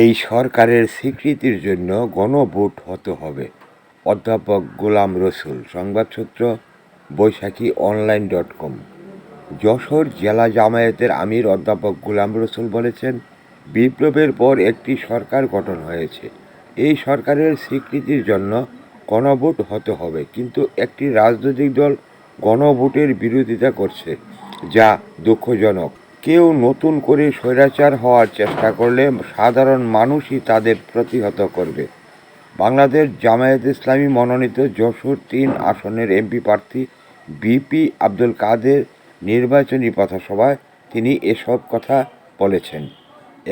এই সরকারের স্বীকৃতির জন্য গণভোট হতে হবে। অধ্যাপক Golam Rasul সংবাদসূত্র Boishakhi online dot com. Jessore জেলা জামায়াতের আমির অধ্যাপক গোলাম রসুল বলেছেন, বিপ্লবের পর একটি সরকার গঠন হয়েছে। এই সরকারের স্বীকৃতির জন্য গণভোট হতে হবে, কিন্তু একটি রাজনৈতিক দল গণভোটের বিরোধিতা করছে, যা দুঃখজনক। কেউ নতুন করে স্বৈরাচার হওয়ার চেষ্টা করলে সাধারণ মানুষই তাদের প্রতিহত করবে। বাংলাদেশ জামায়াত ইসলামী মনোনীত যশোর তিন আসনের এমপি প্রার্থী বিপি আব্দুল কাদের নির্বাচনী পথসভায় তিনি এসব কথা বলেছেন।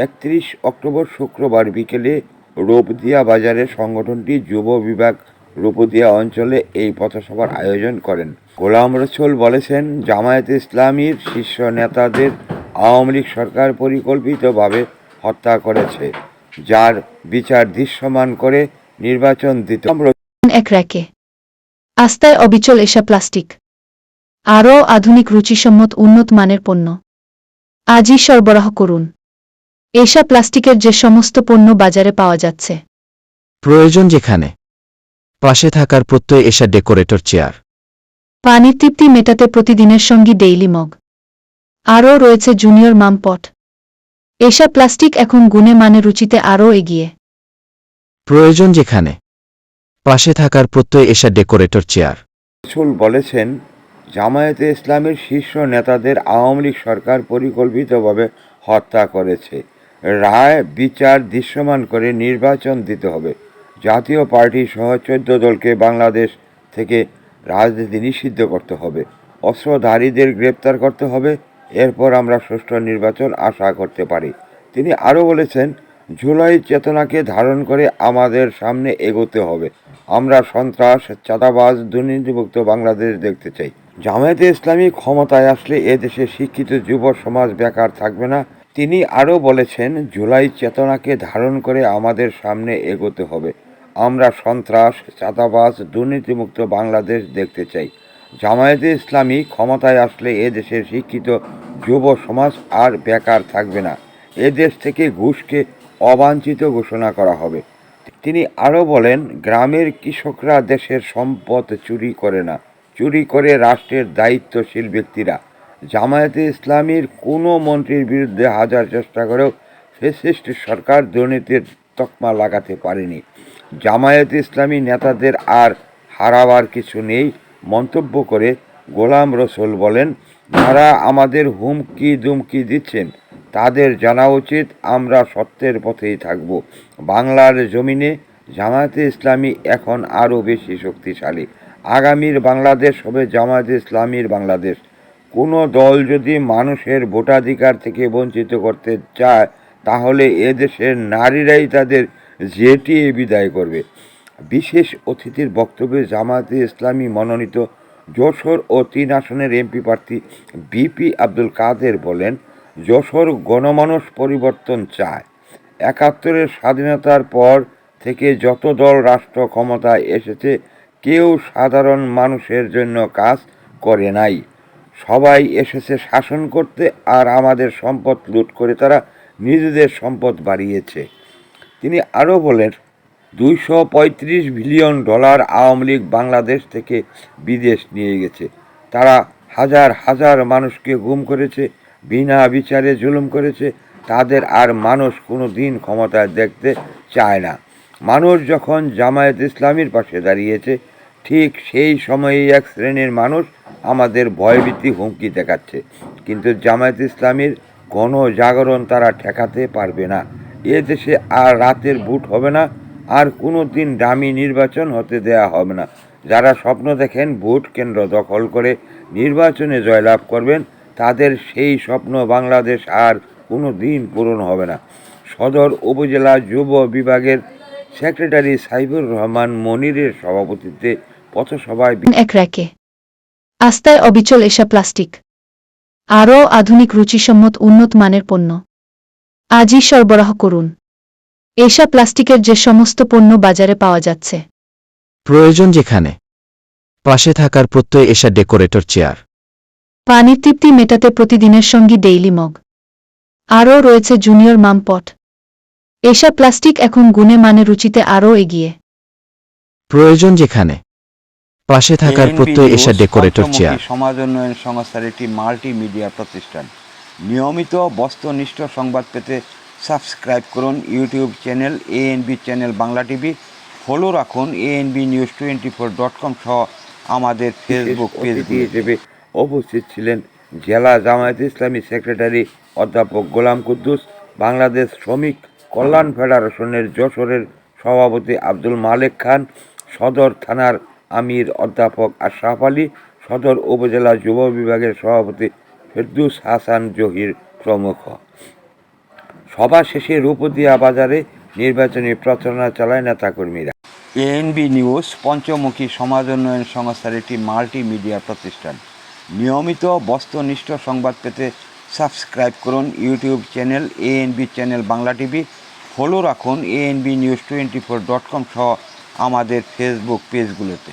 একত্রিশ অক্টোবর শুক্রবার বিকেলে রোপদিয়া বাজারে সংগঠনটি যুব বিভাগ রূপদিয়া অঞ্চলে এই পথসভার আয়োজন করেন। গোলাম রসুল বলেছেন, জামায়াত ইসলামীর শীর্ষ নেতাদের আওয়ামী লীগ সরকার পরিকল্পিতভাবে হত্যা করেছে যার বিচার দৃশ্যমান করে নির্বাচন দিতে এক র্যাকে। আস্তায় অবিচল এসা প্লাস্টিক। আরও আধুনিক রুচিসম্মত উন্নত মানের পণ্য। আজই সরবরাহ করুন। এসা প্লাস্টিকের যে সমস্ত পণ্য বাজারে পাওয়া যাচ্ছে। প্রয়োজন যেখানে পাশে থাকার প্রত্যয় এসা ডেকোরেটর চেয়ার। পানির তৃপ্তি মেটাতে প্রতিদিনের সঙ্গী ডেইলি মগ। আরও রয়েছে জুনিয়র মাম পট এসা প্লাস্টিক এখন গুণে মানে রুচিতে আরও এগিয়ে। প্রয়োজন যেখানে। পাশে থাকার প্রত্যয় এসা ডেকোরেটর চেয়ার। রসুল বলেছেন জামায়াতে ইসলামের শীর্ষ নেতাদের আওয়ামী লীগ সরকার পরিকল্পিতভাবে হত্যা করেছে। রায় বিচার দৃশ্যমান করে নির্বাচন দিতে হবে। জাতীয় পার্টি সহ চোদ্দ দলকে বাংলাদেশ থেকে রাজনীতি নিষিদ্ধ করতে হবে। অস্ত্রধারীদের গ্রেপ্তার করতে হবে। এরপর আমরা সুষ্ঠু নির্বাচন আশা করতে পারি। তিনি আরও বলেছেন, জুলাই চেতনাকে ধারণ করে আমাদের সামনে এগোতে হবে। আমরা সন্ত্রাস, চাঁদাবাজ, দুর্নীতিমুক্ত বাংলাদেশ দেখতে চাই। জামায়াতে ইসলামী ক্ষমতায় আসলে এদেশে শিক্ষিত যুব সমাজ বেকার থাকবে না। তিনি আরও বলেছেন, জুলাই চেতনাকে ধারণ করে আমাদের সামনে এগোতে হবে। আমরা সন্ত্রাস, চাঁদাবাজ, দুর্নীতিমুক্ত বাংলাদেশ দেখতে চাই। জামায়াতে ইসলামী ক্ষমতায় আসলে এদেশের শিক্ষিত যুব সমাজ আর বেকার থাকবে না। এদেশ থেকে ঘুষকে অবাঞ্ছিত ঘোষণা করা হবে। তিনি আরও বলেন, গ্রামের কৃষকরা দেশের সম্পদ চুরি করে না। চুরি করে রাষ্ট্রের দায়িত্বশীল ব্যক্তিরা। জামায়াতে ইসলামীর কোনো মন্ত্রীর বিরুদ্ধে হাজার চেষ্টা করেও ফেসিস্ট সরকার দুর্নীতির তকমা লাগাতে পারেনি। জামায়াতে ইসলামী নেতাদের আর হারাবার কিছু নেই। মন্তব্য করে গোলাম রসুল বলেন, যারা আমাদের হুমকি দুমকি দিচ্ছেন, তাদের জানা উচিত আমরা সত্যের পথেই থাকব। বাংলার জমিনে জামায়াতে ইসলামী এখন আরও বেশি শক্তিশালী। আগামীর বাংলাদেশ হবে জামায়াতে ইসলামীর বাংলাদেশ। কোনো দল যদি মানুষের ভোটাধিকার থেকে বঞ্চিত করতে চায়, তাহলে এদেশের নারীরাই তাদের জেটিয়ে বিদায় করবে। বিশেষ অতিথির বক্তব্যে জামায়াতে ইসলামী মনোনীত যশোর ও তিন আসনের এমপি প্রার্থী বিপি আব্দুল কাদের বলেন, যশোর গণমানস পরিবর্তন চায়। একাত্তরের স্বাধীনতার পর থেকে যত দল রাষ্ট্র ক্ষমতায় এসেছে, কেউ সাধারণ মানুষের জন্য কাজ করে নাই। সবাই এসেছে শাসন করতে আর আমাদের সম্পদ লুট করে তারা নিজেদের সম্পদ বাড়িয়েছে। তিনি আরও বলেন দুইশো পঁয়ত্রিশ বিলিয়ন ডলার আওয়ামী লীগ বাংলাদেশ থেকে বিদেশ নিয়ে গেছে। তারা হাজার হাজার মানুষকে গুম করেছে, বিনা বিচারে জুলুম করেছে। তাদের আর মানুষ কোনো দিন ক্ষমতায় দেখতে চায় না। মানুষ যখন জামায়াত ইসলামীর পাশে দাঁড়িয়েছে, ঠিক সেই সময়েই এক শ্রেণির মানুষ আমাদের ভয়ভীতি হুমকি দেখাচ্ছে। কিন্তু জামায়াত ইসলামীর গণজাগরণ তারা ঠেকাতে পারবে না। এ দেশে আর রাতের বুট হবে না আর কোনো দিন দামি নির্বাচন হতে দেয়া হবে না। যারা স্বপ্ন দেখেন, ভোট কেন্দ্র দখল করে নির্বাচনে জয়লাভ করবেন, তাদের সেই স্বপ্ন বাংলাদেশ আর কোনো দিন পূরণ হবে না। সদর উপজেলা যুব বিভাগের সেক্রেটারি সাইবুর রহমান মনিরের সভাপতিত্বে পথসভায় এক র্যাকে। আস্তায় অবিচল এসা প্লাস্টিক। আরও আধুনিক রুচিসম্মত উন্নত মানের পণ্য। আজই সরবরাহ করুন। এসা প্লাস্টিকের যে সমস্ত পণ্য বাজারে পাওয়া যাচ্ছে। প্রয়োজন যেখানে। পাশে থাকার প্রত্যয় এসা ডেকোরেটর চেয়ার। পানির তৃপ্তি মেটাতে প্রতিদিনের সঙ্গী ডেইলি মগ। আরও রয়েছে জুনিয়র মাম পট এসা প্লাস্টিক এখন গুণে মানে রুচিতে আরও এগিয়ে। প্রয়োজন যেখানে। পাশে থাকার প্রত্যয় এসা ডেকোরেটর চেয়ার। সমাজ উন্নয়ন সংস্থার একটি মাল্টিমিডিয়া প্রতিষ্ঠান। নিয়মিত বস্তুনিষ্ঠ সংবাদ পেতে সাবস্ক্রাইব করুন YouTube channel ANB channel Bangla TV. Follow রাখুন ANB news twenty four dot com সহ আমাদের ফেসবুক পেজ হিসেবে উপস্থিত ছিলেন জেলা জামায়াত ইসলামী সেক্রেটারি অধ্যাপক গোলাম কুদ্দুস বাংলাদেশ শ্রমিক কল্যাণ ফেডারেশনের যশোরের সভাপতি আব্দুল মালেক খান সদর থানার আমির অধ্যাপক আশরাফ আলী সদর উপজেলা যুব বিভাগের সভাপতি ফেরদুস হাসান জহির প্রমুখ। সভা শেষে রূপদিয়া বাজারে নির্বাচনী প্রচারণা চালায় নেতাকর্মীরা। এএনবি নিউজ পঞ্চমুখী সমাজ উন্নয়ন সংস্থার একটি মাল্টিমিডিয়া প্রতিষ্ঠান। নিয়মিত বস্তুনিষ্ঠ সংবাদ পেতে সাবস্ক্রাইব করুন YouTube channel ANB channel Bangla TV. Follow রাখুন ANB news twenty four dot com সহ আমাদের ফেসবুক পেজগুলোতে